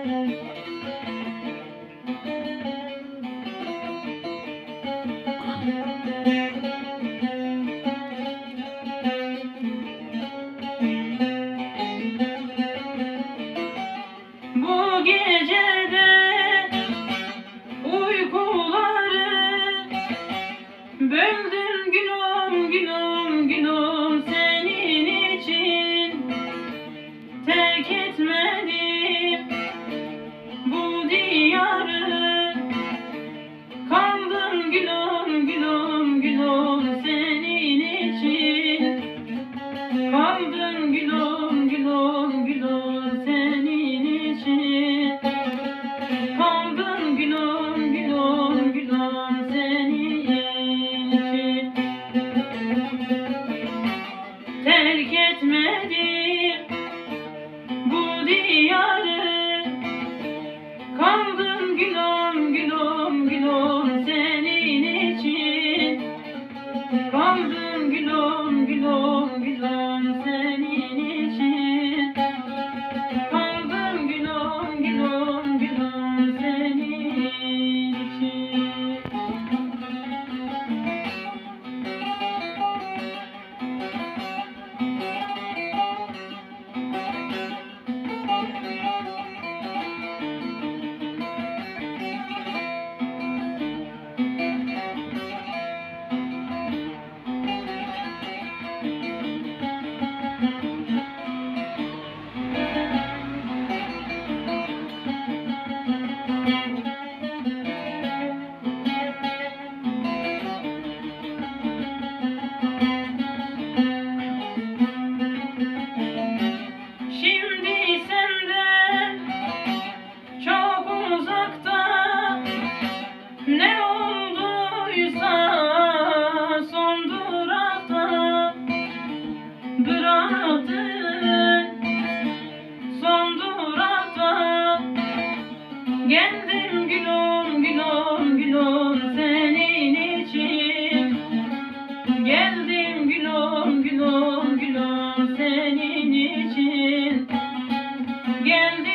Bu gecede uykuları böldüm günüm günüm günüm senin için terk etmedim. Terk etmedim Ne olduysa son durakta? Bıraktı Son durakta. Geldim gülüm gülüm gülüm senin için. Geldim gülüm gülüm gülüm senin için. Geldim